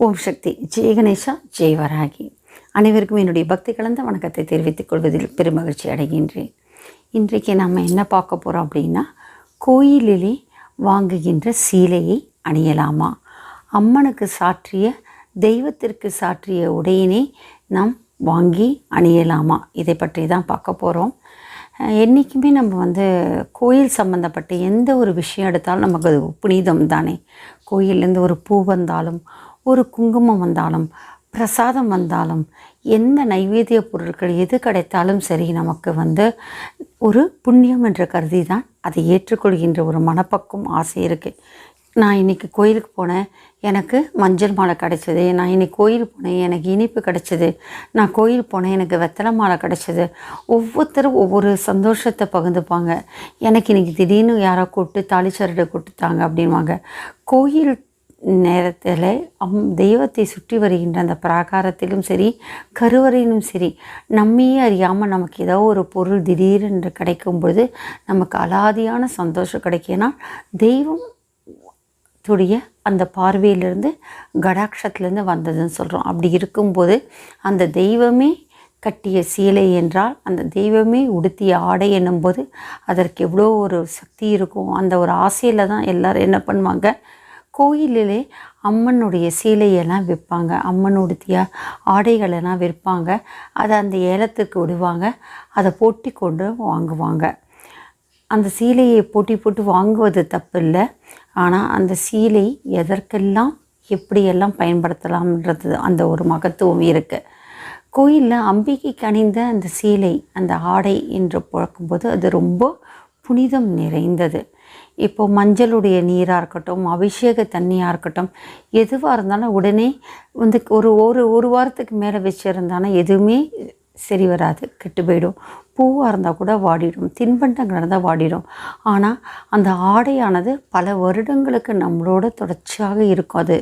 ஓம் சக்தி. ஜெய கணேஷா ஜெய் வராகி. அனைவருக்கும் என்னுடைய பக்தி கலந்த வணக்கத்தை தெரிவித்துக் கொள்வதில் பெருமகிழ்ச்சி அடைகின்றேன். இன்றைக்கு நம்ம என்ன பார்க்க போகிறோம் அப்படின்னா கோயிலிலே வாங்குகின்ற சீலையை அணியலாமா? அம்மனுக்கு சாற்றிய தெய்வத்திற்கு சாற்றிய உடையினை நாம் வாங்கி அணியலாமா? இதை பற்றி தான் பார்க்க போகிறோம் என்றைக்குமே நம்ம வந்து கோயில் சம்மந்தப்பட்ட எந்த ஒரு விஷயம் எடுத்தாலும் நமக்கு அது புனிதம் தானே. கோயிலேருந்து ஒரு பூ வந்தாலும் ஒரு குங்குமம் வந்தாலும் பிரசாதம் வந்தாலும் எந்த நைவேத்திய பொருட்கள் எது கிடைத்தாலும் சரி நமக்கு வந்து ஒரு புண்ணியம் என்று கருதி தான் அதை ஏற்றுக்கொள்கின்ற ஒரு மனப்பக்கம் ஆசை இருக்குது நான் இன்றைக்கி கோயிலுக்கு போனேன் எனக்கு மஞ்சள் மாலை கிடைச்சது நான் இன்னைக்கு கோயில் போனேன் எனக்கு இனிப்பு கிடைச்சது நான் கோயில் போனேன் எனக்கு வெத்தலை மாலை கிடைச்சது. ஒவ்வொருத்தரும் ஒவ்வொரு சந்தோஷத்தை பகிர்ந்துப்பாங்க. எனக்கு இன்றைக்கி திடீர்னு யாரோ கூப்பிட்டு தாலிச்சரடை கூப்பிட்டுத்தாங்க அப்படின்வாங்க கோயில் நேரத்தில் அம் தெய்வத்தை சுற்றி வருகின்ற அந்த பிராகாரத்திலும் சரி கருவறையிலும் சரி நம்மையே அறியாமல் நமக்கு ஏதோ ஒரு பொருள் திடீரென்று கிடைக்கும் பொழுது நமக்கு அலாதியான சந்தோஷம் கிடைக்குன்னா தெய்வம் துடைய அந்த பார்வையிலிருந்து கடாட்சத்துலேருந்து வந்ததுன்னு சொல்கிறோம் அப்படி இருக்கும்போது அந்த தெய்வமே கட்டிய சீலை என்றால் அந்த தெய்வமே உடுத்திய ஆடை என்னும்போது அதற்கு எவ்வளோ ஒரு சக்தி இருக்கும். அந்த ஒரு ஆசையில் தான் எல்லோரும் என்ன பண்ணுவாங்க கோயிலிலே அம்மனுடைய சீலையெல்லாம் விற்பாங்க. அம்மனுடைய ஆடைகளெல்லாம் விற்பாங்க. அதை அந்த ஏலத்துக்கு விடுவாங்க. அதை போட்டி கொண்டு வாங்குவாங்க. அந்த சீலையை போட்டி போட்டு வாங்குவது தப்பு இல்லை ஆனால் அந்த சீலை எதற்கெல்லாம் எப்படியெல்லாம் பயன்படுத்தலாம்ன்றது அந்த ஒரு மகத்துவம் இருக்குது கோயிலில் அம்பிகைக்கு அணிந்த அந்த சீலை அந்த ஆடை என்று பார்க்கும்போது அது ரொம்ப புனிதம் நிறைந்தது. இப்போ மஞ்சளுடைய நீராக இருக்கட்டும் அபிஷேக தண்ணியாக இருக்கட்டும் எதுவாக இருந்தாலும் உடனே வந்து ஒரு ஒரு ஒரு வாரத்துக்கு மேலே வச்சுருந்தானா எதுவுமே சரி வராது கெட்டு போயிடும். பூவாக இருந்தால் கூட வாடிடும் தின்பண்டங்கள் இருந்தால் வாடிடும். ஆனால் அந்த ஆடையானது பல வருடங்களுக்கு நம்மளோட தொடர்ச்சியாக இருக்கும் அது.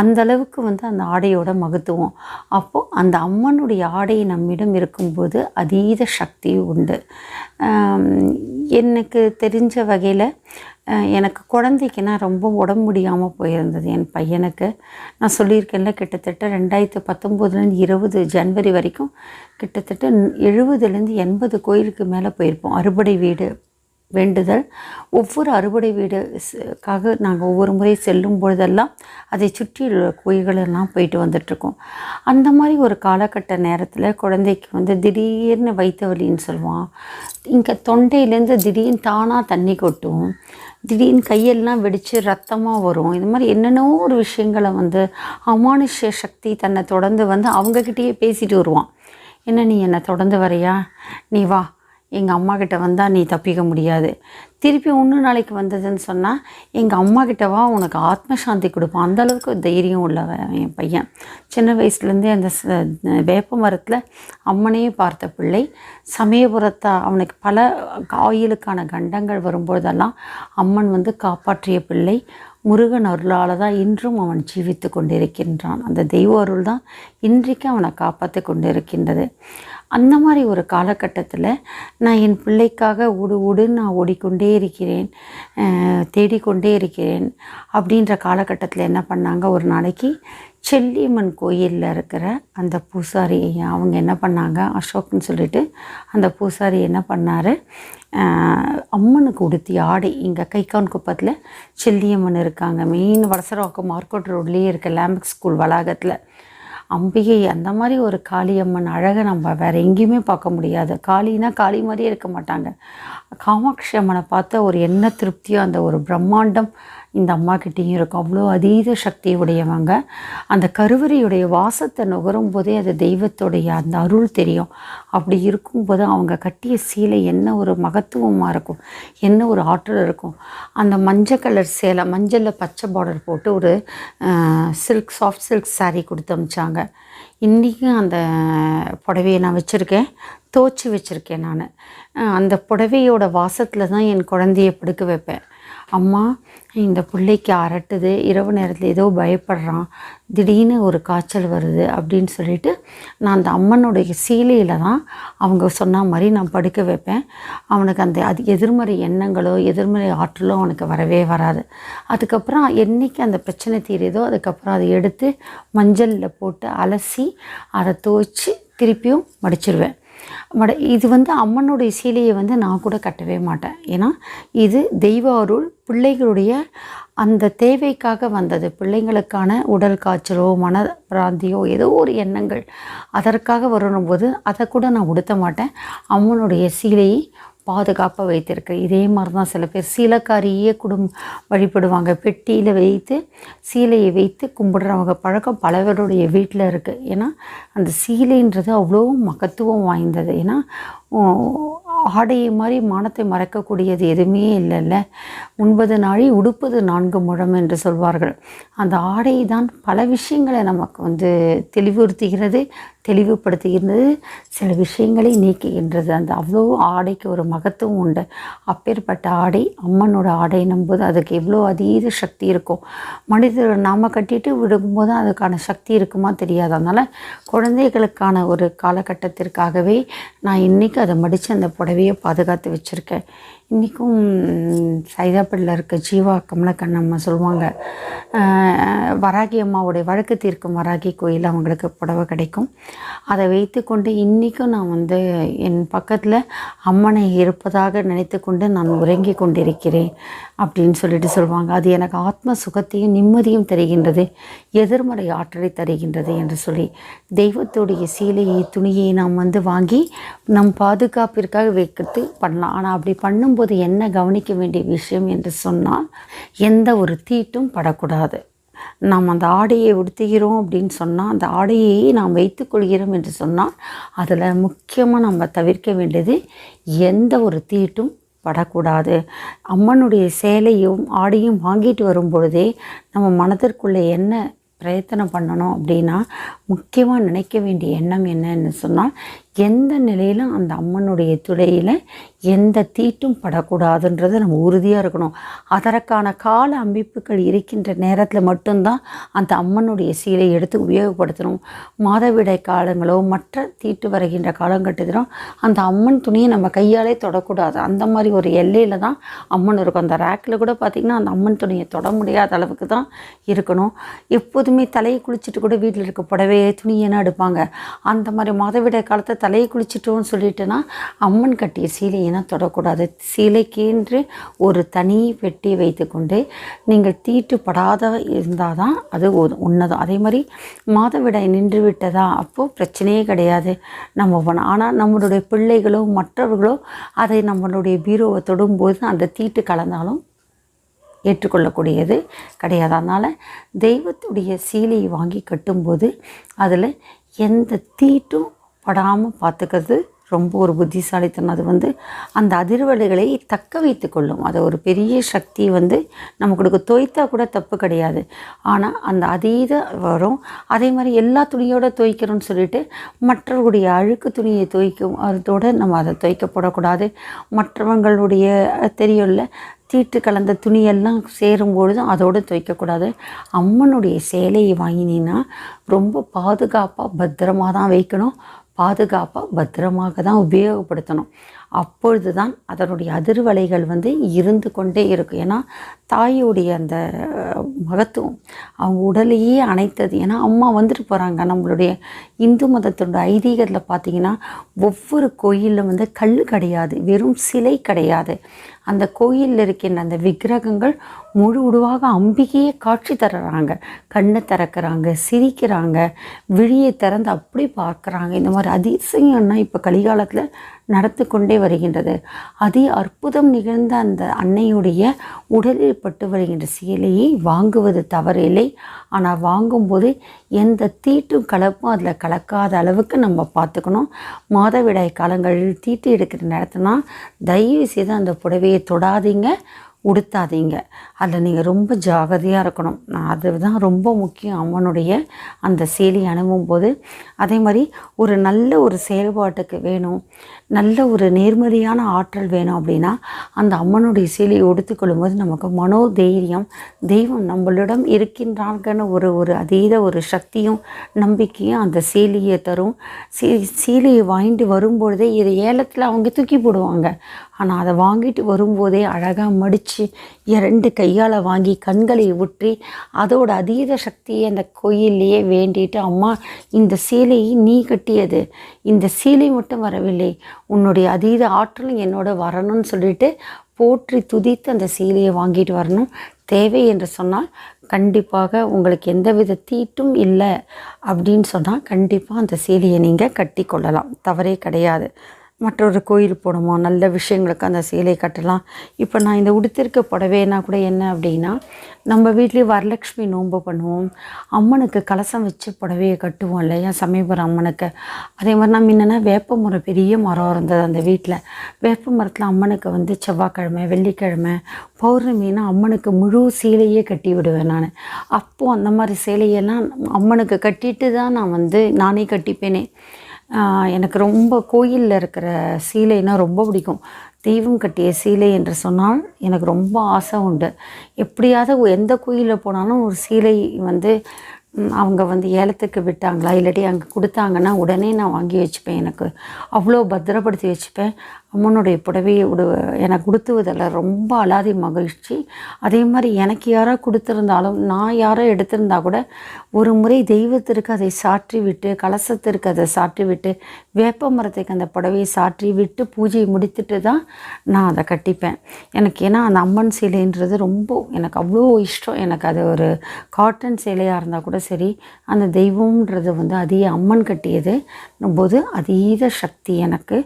அந்த அளவுக்கு வந்து அந்த ஆடையோட மகத்துவம். அப்போது அந்த அம்மனுடைய ஆடை நம்மிடம் இருக்கும்போது அதீத சக்தி உண்டு. எனக்கு தெரிஞ்ச வகையில் எனக்கு குழந்தைக்குன்னா ரொம்ப உடம்பு முடியாமல் போயிருந்தது என் பையனுக்கு. நான் சொல்லியிருக்கேன்ல கிட்டத்தட்ட ரெண்டாயிரத்து பத்தொம்போதுலேருந்து இருபது ஜனவரி வரைக்கும் கிட்டத்தட்ட எழுபதுலேருந்து எண்பது கோயிலுக்கு மேலே போயிருப்போம். அறுபடை வீடு வேண்டுதல். ஒவ்வொரு அறுவடை வீடுக்காக நாங்கள் ஒவ்வொரு முறை செல்லும் பொழுதெல்லாம் அதை சுற்றி கோயில்களெல்லாம் போயிட்டு வந்துட்ருக்கோம் அந்த மாதிரி ஒரு காலகட்ட நேரத்தில் குழந்தைக்கு வந்து திடீர்னு வைத்த வலின்னு சொல்லுவான். இங்கே தொண்டையிலேருந்து திடீர்னு தானாக தண்ணி கொட்டும். திடீர்னு கையெல்லாம் வெடித்து ரத்தமாக வரும். இது மாதிரி என்னென்னோ ஒரு விஷயங்களை வந்து அமானுஷ்ய சக்தி தன்னை தொடர்ந்து வந்து அவங்கக்கிட்டேயே பேசிட்டு வருவான். என்ன நீ என்னை தொடர்ந்து வரையா? நீ வா எங்கள் அம்மா கிட்ட வந்தால் நீ தப்பிக்க முடியாது. திருப்பி ஒன்று நாளைக்கு வந்ததுன்னு சொன்னால் எங்கள் அம்மா கிட்டவா உனக்கு ஆத்மசாந்தி கொடுப்பான் அந்தளவுக்கு தைரியம் உள்ளவன் என் பையன். சின்ன வயசுலேருந்தே அந்த வேப்ப மரத்தில் அம்மனையே பார்த்த பிள்ளை. சமயபுரத்தை அவனுக்கு பல ஆயிலுக்கான கண்டங்கள் வரும்பொழுதெல்லாம் அம்மன் வந்து காப்பாற்றிய பிள்ளை. முருகன் அருளால் தான் இன்றும் அவன் ஜீவித்து கொண்டிருக்கின்றான். அந்த தெய்வ அருள் தான் இன்றைக்கு அவனை காப்பாற்றி கொண்டிருக்கின்றது. அந்த மாதிரி ஒரு காலகட்டத்தில் நான் என் பிள்ளைக்காக உடு ஓடுன்னு நான் ஓடிக்கொண்டே இருக்கிறேன் தேடிக்கொண்டே இருக்கிறேன் அப்படின்ற காலகட்டத்தில் என்ன பண்ணாங்க? ஒரு நாளைக்கு செல்லியம்மன் கோயிலில் இருக்கிற அந்த பூசாரி அவங்க என்ன பண்ணாங்க? அசோக்னு சொல்லிட்டு அந்த பூசாரி என்ன பண்ணார்? அம்மனுக்கு உடுத்தி ஆடை இங்கே கைகான் குப்பத்தில் செல்லியம்மன் இருக்காங்க. மெயின் வடசரவாக்கம் மார்க்கோட் ரோட்லேயே இருக்க லேம்பிக் ஸ்கூல் வளாகத்தில். அம்பிகை அந்த மாதிரி ஒரு காளியம்மன் அழகை நம்ம வேறு எங்கேயுமே பார்க்க முடியாது. காளினா காளி மாதிரியே இருக்க மாட்டாங்க. காமாட்சி அம்மனை பார்த்த ஒரு எண்ண திருப்தியாக அந்த ஒரு பிரம்மாண்டம் இந்த அம்மா கிட்டேயும் இருக்கும். அவ்வளோ அதீத சக்தி உடையவங்க. அந்த கருவறையுடைய வாசத்தை நுகரும் போதே அது தெய்வத்துடைய அந்த அருள் தெரியும். அப்படி இருக்கும்போது அவங்க கட்டிய சீலை என்ன ஒரு மகத்துவமாக இருக்கும். என்ன ஒரு ஆற்றல் இருக்கும். அந்த மஞ்சள் கலர் சேலை மஞ்சளில் பச்சை பார்டர் போட்டு ஒரு சில்க் சாஃப்ட் சில்க் சாரீ கொடுத்து அமிச்சாங்க. இன்றைக்கும் அந்த புடவையை நான் வச்சுருக்கேன். தோச்சி வச்சுருக்கேன் நான். அந்த புடவையோட வாசத்தில் தான் என் குழந்தைய படுக்க வைப்பேன். அம்மா இந்த பிள்ளைக்கு அரட்டுது இரவு நேரத்தில் ஏதோ பயப்படுறான் திடீர்னு ஒரு காய்ச்சல் வருது அப்படின்னு சொல்லிட்டு நான் அந்த அம்மனுடைய சீலையில் தான் அவங்க சொன்ன மாதிரி நான் படுக்க வைப்பேன். அவனுக்கு அந்த அது எதிர்மறை எண்ணங்களோ எதிர்மறை ஆற்றலோ அவனுக்கு வரவே வராது. அதுக்கப்புறம் என்னைக்கு அந்த பிரச்சனை தீருதோ அதுக்கப்புறம் அதை எடுத்து மஞ்சளில் போட்டு அலசி அதை துவைச்சி திருப்பியும் மடிச்சிருவேன். மட இது வந்து அம்மனுடைய சீலையை வந்து நான் கூட கட்டவே மாட்டேன். ஏன்னா இது தெய்வ அருள் பிள்ளைகளுடைய அந்த தேவைக்காக வந்தது. பிள்ளைங்களுக்கான உடல் காய்ச்சலோ மன பிராந்தியோ ஏதோ ஒரு எண்ணங்கள் அதற்காக வரணும்போது அதை கூட நான் உடுத்த மாட்டேன். அம்மனுடைய சீலையை பாதுகாப்பாக வைத்திருக்கு. இதே மாதிரி தான் சில பேர் சீலக்காரியே குடும் வழிபடுவாங்க. பெட்டியில் வைத்து சீலையை வைத்து கும்பிடுறவங்க பழக்கம் பலவருடைய வீட்டில் இருக்குது ஏன்னா அந்த சீலைன்றது அவ்வளோ மகத்துவம் வாய்ந்தது. ஏன்னா ஆடையை மாதிரி மானத்தை மறக்கக்கூடியது எதுவுமே இல்லைல்ல. உண்பது நாழி உடுப்பது நான்கு முழம் என்று சொல்வார்கள். அந்த ஆடை தான் பல விஷயங்களை நமக்கு வந்து தெளிவுறுத்துகிறது தெளிவுபடுத்துகிறது சில விஷயங்களை நீக்குகின்றது. அந்த அவ்வளோ ஆடைக்கு ஒரு மகத்துவம் உண்டு. அப்பேற்பட்ட ஆடை அம்மனோட ஆடை நம்போது அதுக்கு எவ்வளோ அதீத சக்தி இருக்கும். மனிதர் நாம் கட்டிட்டு விடும்போது அதுக்கான சக்தி இருக்குமா தெரியாது. அதனால் குழந்தைகளுக்கான ஒரு காலகட்டத்திற்காகவே நான் இன்றைக்கி அதை மடித்து அந்த புடவையை பாதுகாத்து வச்சுருக்கேன். இன்றைக்கும் சைதாப்பேட்டில் இருக்க ஜீவா கமலக்கண்ணம்மா சொல்லுவாங்க. வராகி அம்மாவுடைய வழக்கு தீர்க்கும் வராகி கோயில் அவங்களுக்கு புடவை கிடைக்கும். அதை வைத்து கொண்டு இன்றைக்கும் நான் வந்து என் பக்கத்தில் அம்மனை இருப்பதாக நினைத்து கொண்டு நான் உறங்கி கொண்டிருக்கிறேன் அப்படின்னு சொல்லிட்டு சொல்லுவாங்க. அது எனக்கு ஆத்ம சுகத்தையும் நிம்மதியும் தருகின்றது எதிர்மறை ஆற்றலை தருகின்றது என்று சொல்லி தெய்வத்துடைய சீலையை துணியை நாம் வந்து வாங்கி நம் பாதுகாப்பிற்காக வைக்கிறது பண்ணலாம். ஆனால் அப்படி பண்ணும்போது என்ன கவனிக்க வேண்டிய விஷயம் என்று சொன்னால் எந்த ஒரு தீட்டும் படக்கூடாது. நாம் அந்த ஆடையை உடுத்துகிறோம் அப்படின்னு சொன்னால் அந்த ஆடையை நாம் வைத்துக்கொள்கிறோம் என்று சொன்னால் அதில் முக்கியமாக நம்ம தவிர்க்க வேண்டியது எந்த ஒரு தீட்டும் படக்கூடாது. அம்மனுடைய சேலையும் ஆடையும் வாங்கிட்டு வரும் பொழுதே நம்ம மனதிற்குள்ளே என்ன பிரயத்தனம் பண்ணணும் அப்படின்னா முக்கியமாக நினைக்க வேண்டிய எண்ணம் என்னன்னு சொன்னால் எந்த நிலையிலும் அந்த அம்மனுடைய துடையில் எந்த தீட்டும் படக்கூடாதுன்றதை நம்ம உறுதியாக இருக்கணும். அதற்கான கால அமைப்புகள் இருக்கின்ற நேரத்தில் மட்டும்தான் அந்த அம்மனுடைய சீலை எடுத்து உபயோகப்படுத்தணும். மாதவிடை காலங்களோ மற்ற தீட்டு வருகின்ற காலகட்டத்திலும் அந்த அம்மன் துணியை நம்ம கையாலே தொடக்கூடாது. அந்த மாதிரி ஒரு எல்லையில் தான் அம்மன் இருக்கும். அந்த ரேக்கில் கூட பார்த்திங்கன்னா அந்த அம்மன் துணியை தொட முடியாத அளவுக்கு தான் இருக்கணும். எப்போதுமே தலையை குளிச்சுட்டு கூட வீட்டில் இருக்க புடவையே துணியெல்லாம் எடுப்பாங்க. அந்த மாதிரி மாதவிடாய் காலத்தை தலையை குளிச்சுட்டோம்னு சொல்லிட்டுனா அம்மன் கட்டிய சீலையெல்லாம் தொடக்கூடாது. சீலைக்கென்று ஒரு தனி பெட்டி வைத்துக்கொண்டு நீங்கள் தீட்டுப்படாத இருந்தால் தான் அது உன்னதம். அதே மாதிரி மாதவிடாய் நின்று விட்டதா? அப்போது பிரச்சனையே கிடையாது நம்ம ஆனால் நம்மளுடைய பிள்ளைகளோ மற்றவர்களோ அதை நம்மளுடைய பீரோவை தொடும்போது அந்த தீட்டு கலந்தாலும் ஏற்றுக்கொள்ளக்கூடியது கிடையாது. அதனால் தெய்வத்துடைய சீலையை வாங்கி கட்டும்போது அதில் எந்த தீட்டும் படாமல் பார்த்துக்கிறது ரொம்ப ஒரு புத்திசாலித்தனம். அது வந்து அந்த அதிர்வலைகளை தக்க வைத்து கொள்ளும். அதை ஒரு பெரிய சக்தி வந்து நமக்கு கொடுக்க தோய்த்தா கூட தப்பு கிடையாது. ஆனால் அந்த அதீத வரும். அதே மாதிரி எல்லா துணியோட துவைக்கிறோம்னு சொல்லிட்டு மற்றவர்களுடைய அழுக்கு துணியை துவைக்கும் அதோட நம்ம அதை துவைக்கப்படக்கூடாது மற்றவங்களுடைய தெரியும்ல தீட்டு கலந்த துணியெல்லாம் சேரும்பொழுதும் அதோடு துவைக்கக்கூடாது. அம்மனுடைய சேலையை வாங்கினீங்கன்னா ரொம்ப பாதுகாப்பாக பத்திரமாக தான் வைக்கணும். பாதுகாப்பாக பத்திரமாக தான் உபயோகப்படுத்தணும். அப்பொழுது தான் அதனுடைய அதிர்வலைகள் வந்து இருந்து கொண்டே இருக்கும் ஏன்னா தாயுடைய அந்த மகத்துவம் அவங்க உடலையே அணைத்தது. ஏன்னா அம்மா வந்துட்டு போகிறாங்க நம்மளுடைய இந்து மதத்தோட ஐதீகத்தில் பார்த்தீங்கன்னா ஒவ்வொரு கோயிலில் வந்து கல் கிடையாது. வெறும் சிலை கிடையாது. அந்த கோயிலில் இருக்கின்ற அந்த விக்கிரகங்கள் முழு உருவாக அம்பிகையே காட்சி தர்றாங்க. கண்ணை திறக்கிறாங்க சிரிக்கிறாங்க விழியை திறந்து அப்படி பார்க்குறாங்க. இந்த மாதிரி அதிசயம்னா இப்போ கலிகாலத்தில் நடத்து கொண்டே வருகின்றது. அதே அற்புதம் நிகழ்ந்த அந்த அன்னையுடைய உடலில் பட்டு வருகின்ற சீலையை வாங்குவது தவறில்லை. ஆனால் வாங்கும்போது எந்த தீட்டும் கலப்பும் அதில் கலக்காத அளவுக்கு நம்ம பார்த்துக்கணும். மாதவிடாய் காலங்களில் தீட்டு எடுக்கிற நேரத்தினா தயவு செய்து அந்த புடவையை தொடாதீங்க. உடுத்தாதீங்க. அதில் நீங்கள் ரொம்ப ஜாகிரதையாக இருக்கணும். அதுதான் ரொம்ப முக்கியம். அம்மனுடைய அந்த சேலை அணுகும் போது அதே மாதிரி ஒரு நல்ல ஒரு செயல்பாட்டுக்கு வேணும். நல்ல ஒரு நேர்மறையான ஆற்றல் வேணும் அப்படின்னா அந்த அம்மனுடைய சேலையை உடுத்திக்கொள்ளும் போது நமக்கு மனோ தைரியம் தெய்வம் நம்மளிடம் இருக்கின்றாங்கன்னு ஒரு ஒரு அதீத ஒரு சக்தியும் நம்பிக்கையும் அந்த சீலியை தரும். சீ சீலியை வாங்கிட்டு வரும்பொழுதே இது ஏலத்தில் அவங்க தூக்கி போடுவாங்க. ஆனால் அதை வாங்கிட்டு வரும்போதே அழகாக மடித்து இரண்டு கையால் வாங்கி கண்களை ஊற்றி அதோட அதீத சக்தியை அந்த கோயிலையே வேண்டிட்டு அம்மா இந்த சீலையை நீ கட்டியது. இந்த சீலை மட்டும் வரவில்லை. உன்னுடைய அதீத ஆற்றலும் என்னோட வரணும்னு சொல்லிட்டு போற்றி துதித்து அந்த சீலையை வாங்கிட்டு வரணும். தேவை என்று சொன்னால் கண்டிப்பாக உங்களுக்கு எந்தவித தீட்டும் இல்லை. அப்படின்னு சொன்னால் கண்டிப்பாக அந்த சீலையை நீங்கள் கட்டி கொள்ளலாம். தவறே கிடையாது. மற்றொரு கோயில் போனோமா நல்ல விஷயங்களுக்கு அந்த சேலை கட்டலாம். இப்போ நான் இந்த உடுத்திருக்க புடவைனா கூட என்ன அப்படின்னா நம்ம வீட்லேயே வரலட்சுமி நோன்பு பண்ணுவோம். அம்மனுக்கு கலசம் வச்சு புடவையை கட்டுவோம் இல்லையா? சமயபுரம் அம்மனுக்கு. அதே மாதிரி நான் முன்னனா வேப்ப மரம் பெரிய மரம் இருந்தது அந்த வீட்டில் வேப்ப மரத்தில் அம்மனுக்கு வந்து செவ்வாய்க்கிழமை வெள்ளிக்கிழமை பௌர்ணமின்னா அம்மனுக்கு முழு சீலையே கட்டி விடுவேன் நான். அப்போது அந்த மாதிரி சேலையெல்லாம் அம்மனுக்கு கட்டிட்டு தான் நான் வந்து நானே கட்டிப்பேனே. எனக்கு ரொம்ப கோயிலில் இருக்கிற சீலைனா ரொம்ப பிடிக்கும். தெய்வம் கட்டிய சீலை என்று சொன்னால் எனக்கு ரொம்ப ஆசை உண்டு. எப்படியாவது எந்த கோயிலில் போனாலும் ஒரு சீலை வந்து அவங்க வந்து ஏலத்துக்கு விட்டாங்களா இல்லாட்டி அங்கே கொடுத்தாங்கன்னா உடனே நான் வாங்கி வச்சுப்பேன் எனக்கு. அவ்வளோ பத்திரப்படுத்தி வச்சுப்பேன். அம்மனுடைய புடவையை விடு எனக்கு கொடுத்துவதில் ரொம்ப அலாதி மகிழ்ச்சி. அதே மாதிரி எனக்கு யாரோ கொடுத்துருந்தாலும் நான் யாரோ எடுத்திருந்தா கூட ஒரு முறை தெய்வத்திற்கு அதை சாற்றி விட்டு கலசத்திற்கு அதை சாற்றி விட்டு வேப்ப மரத்துக்கு அந்த புடவையை சாற்றி விட்டு பூஜையை முடித்துட்டு தான் நான் அதை கட்டிப்பேன். எனக்கு ஏன்னா அந்த அம்மன் சேலைன்றது ரொம்ப எனக்கு அவ்வளோ இஷ்டம். எனக்கு அது ஒரு காட்டன் சேலையாக இருந்தால் கூட சரி அந்த தெய்வம்ன்றது வந்து அதிக அம்மன் கட்டியது. போது அதீத சக்தி எனக்கு.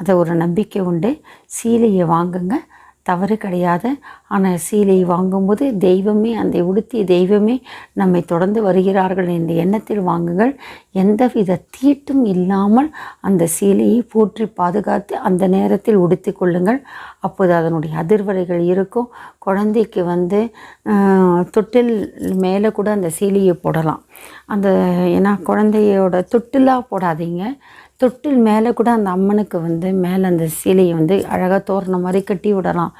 அதை ஒரு நம்பிக்கை உண்டு. சீலையை வாங்குங்க. தவறு கிடையாது. ஆனால் சீலையை வாங்கும்போது தெய்வமே அந்த உடுத்திய தெய்வமே நம்மை தொடர்ந்து வருகிறார்கள். என்ற எண்ணத்தில் வாங்குங்கள். எந்தவித தீட்டும் இல்லாமல் அந்த சீலையை போற்றி பாதுகாத்து அந்த நேரத்தில் உடுத்தி கொள்ளுங்கள். அப்போது அதனுடைய அதிர்வலைகள் இருக்கும். குழந்தைக்கு வந்து தொட்டில் மேலே கூட அந்த சீலையை போடலாம். அந்த ஏன்னா குழந்தையோட தொட்டிலாக போடாதீங்க. தொட்டில் மேலே கூட அந்த அம்மனுக்கு வந்து மேலே அந்த சீலையை வந்து அழகாக தோரணம் மாதிரி கட்டி விடலாம்.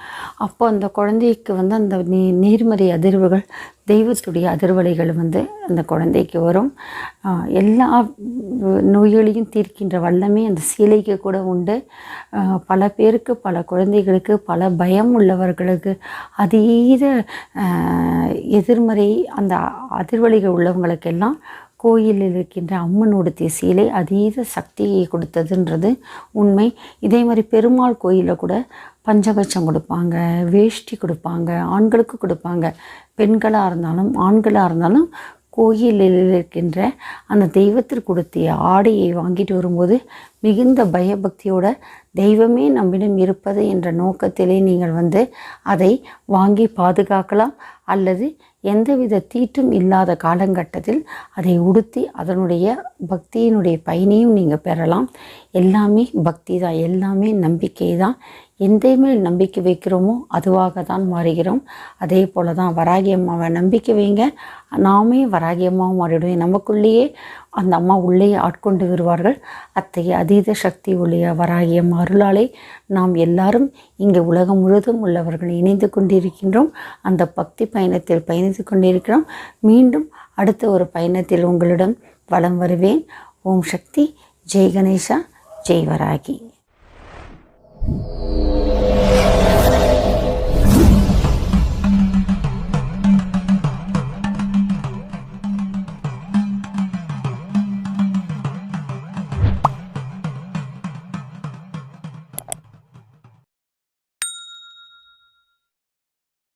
அப்போ அந்த குழந்தைக்கு வந்து அந்த நீ நேர்மறை அதிர்வுகள் தெய்வத்துடைய அதிர்வலைகள் வந்து அந்த குழந்தைக்கு வரும். எல்லா நோய்களையும் தீர்க்கின்ற வல்லமே அந்த சீலைக்கு கூட உண்டு. பல பேருக்கு பல குழந்தைகளுக்கு பல பயம் உள்ளவர்களுக்கு அதீத எதிர்மறை அந்த அதிர்வலைகள் உள்ளவங்களுக்கெல்லாம் கோயிலில் இருக்கின்ற அம்மன் சீலை அதீத சக்தியை கொடுத்ததுன்றது உண்மை. இதே மாதிரி பெருமாள் கோயிலில் கூட பஞ்சபட்சம் கொடுப்பாங்க வேஷ்டி கொடுப்பாங்க ஆண்களுக்கு கொடுப்பாங்க. பெண்களாக இருந்தாலும் ஆண்களாக இருந்தாலும் கோயிலில் இருக்கின்ற அந்த தெய்வத்திற்கு கொடுத்திய ஆடையை வாங்கிட்டு வரும்போது மிகுந்த பயபக்தியோட தெய்வமே நம்மிடம் இருப்பது என்ற நோக்கத்திலே நீங்கள் வந்து அதை வாங்கி பாதுகாக்கலாம் அல்லது எந்தவித தீட்டும் இல்லாத காலகட்டத்தில் அதை உடுத்தி அதனுடைய பக்தியினுடைய பயனையும் நீங்கள் பெறலாம். எல்லாமே பக்தி தான் எல்லாமே நம்பிக்கை தான் எந்த மேல் நம்பிக்கை வைக்கிறோமோ அதுவாக தான் மாறுகிறோம். அதே போல தான் வராகி அம்மாவை நம்பிக்கை வைங்க. நாமே வராகி அம்மாவும் மாறிடுவோம். நமக்குள்ளேயே அந்த அம்மா உள்ளே ஆட்கொண்டு வருவார்கள். அத்தகைய அதீத சக்தி உடைய வராகி அம்மா அருளாலே நாம் எல்லாரும் இங்கே உலகம் முழுவதும் உள்ளவர்கள் இணைந்து கொண்டிருக்கின்றோம். அந்த பக்தி பயணத்தில் பயணித்து கொண்டிருக்கிறோம். மீண்டும் அடுத்த ஒரு பயணத்தில் உங்களிடம் வலம் வருவேன். ஓம் சக்தி. ஜெய் கணேஷா ஜெய் வராகி.